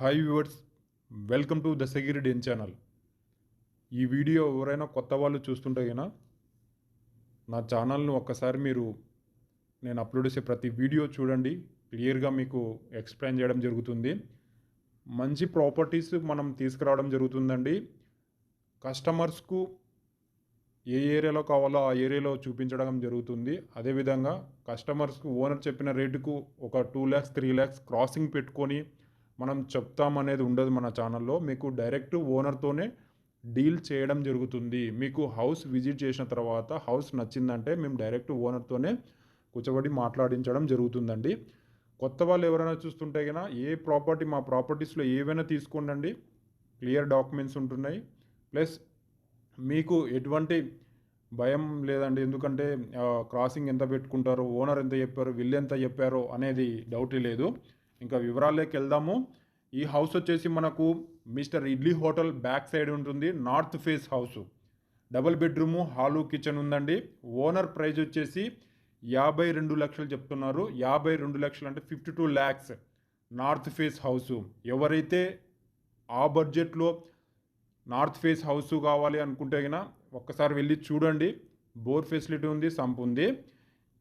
Hi viewers welcome to the security channel ఈ video ఎవరైనా కొత్త వాళ్ళు చూస్తుంటే అయినా నా ఛానల్ను ఒక్కసారి మీరు నేను అప్లోడ్ చేసే ప్రతి వీడియో చూడండి. క్లియర్గా మీకు ఎక్స్ప్లెయిన్ చేయడం జరుగుతుంది. మంచి ప్రాపర్టీస్ మనం తీసుకురావడం జరుగుతుందండి. కస్టమర్స్కు ఏ ఏరియాలో కావాలో ఆ ఏరియాలో చూపించడం జరుగుతుంది. అదేవిధంగా కస్టమర్స్కు ఓనర్ చెప్పిన రేటుకు ఒక two lakhs three lakhs crossing పెట్టుకొని మనం చెప్తామనేది ఉండదు మన ఛానల్లో. మీకు డైరెక్ట్ ఓనర్తోనే డీల్ చేయడం జరుగుతుంది. మీకు హౌస్ విజిట్ చేసిన తర్వాత హౌస్ నచ్చిందంటే మేము డైరెక్ట్ ఓనర్తోనే కూర్చోబడి మాట్లాడించడం జరుగుతుందండి. కొత్త వాళ్ళు ఎవరైనా చూస్తుంటే కనుక ఏ ప్రాపర్టీ మా ప్రాపర్టీస్లో ఏవైనా తీసుకోండి క్లియర్ డాక్యుమెంట్స్ ఉంటున్నాయి. ప్లస్ మీకు ఎటువంటి భయం లేదండి. ఎందుకంటే క్రాసింగ్ ఎంత పెట్టుకుంటారో? ఓనర్ ఎంత చెప్పారు? విల్ ఎంత చెప్పారో? అనేది డౌట్ లేదు. ఇంకా వివరాల్లోకి వెళ్దాము. ఈ హౌస్ వచ్చేసి మనకు mister idli hotel back side ఉంటుంది. North face house. Double bedroom hall kitchen ఉందండి. ఓనర్ ప్రైజ్ వచ్చేసి యాభై రెండు లక్షలు చెప్తున్నారు. యాభై రెండు లక్షలు అంటే fifty two lakhs north face house. ఎవరైతే ఆ బడ్జెట్లో నార్త్ ఫేస్ హౌస్ కావాలి అనుకుంటే కన్నా ఒక్కసారి వెళ్ళి చూడండి. బోర్ ఫెసిలిటీ ఉంది సంప్ ఉంది.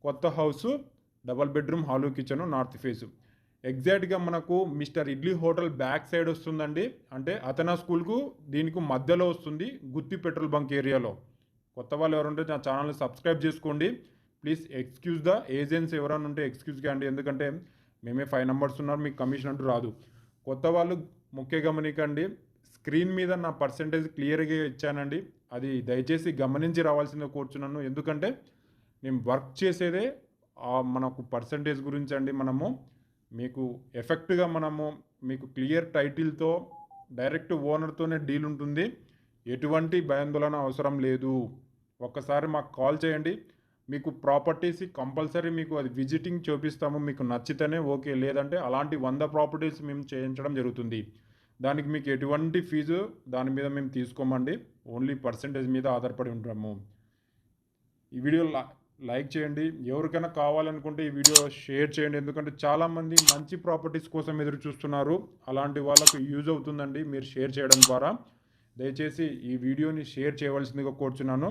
కొత్త house double bedroom hall kitchen north face. ఎగ్జాక్ట్గా మనకు mister idli hotel back side వస్తుందండి. అంటే అతనా స్కూల్కు దీనికి మధ్యలో వస్తుంది గుత్తి పెట్రోల్ బంక్ ఏరియాలో. కొత్త వాళ్ళు ఎవరుంటే నా ఛానల్ని సబ్స్క్రైబ్ చేసుకోండి. ప్లీజ్ ఎక్స్క్యూజ్ ద ఏజెంట్స్ ఎవరైనా ఉంటే ఎక్స్క్యూజ్ కాండి. ఎందుకంటే మేమే ఫైవ్ నెంబర్స్ ఉన్నారు మీకు కమిషన్ అంటూ రాదు. కొత్త వాళ్ళు ముఖ్య గమనికండి. స్క్రీన్ మీద నా పర్సంటేజ్ క్లియర్గా ఇచ్చానండి. అది దయచేసి గమనించి రావాల్సిందే కూర్చున్నాను. ఎందుకంటే మేము వర్క్ చేసేదే మనకు పర్సంటేజ్ గురించి అండి మనము. మీకు ఎఫెక్ట్గా మనము మీకు క్లియర్ టైటిల్తో డైరెక్ట్ ఓనర్తోనే డీల్ ఉంటుంది. ఎటువంటి భయాందోళన అవసరం లేదు. ఒక్కసారి మాకు కాల్ చేయండి. మీకు ప్రాపర్టీస్ కంపల్సరీ మీకు అది విజిటింగ్ చూపిస్తాము. మీకు నచ్చితేనే ఓకే లేదంటే అలాంటి వంద ప్రాపర్టీస్ మేము చేయించడం జరుగుతుంది. దానికి మీకు ఎటువంటి ఫీజు దాని మీద మేము తీసుకోమండి. ఓన్లీ పర్సంటేజ్ మీద ఆధారపడి ఉంటాము. ఈ వీడియో లా- లైక్ చేయండి. ఎవరికైనా కావాలనుకుంటే ఈ వీడియో షేర్ చేయండి. ఎందుకంటే చాలామంది మంచి ప్రాపర్టీస్ కోసం ఎదురు చూస్తున్నారు. అలాంటి వాళ్ళకు యూజ్ అవుతుందండి మీరు షేర్ చేయడం ద్వారా. దయచేసి ఈ వీడియోని షేర్ చేయవలసిందిగా కోరుచున్నాను.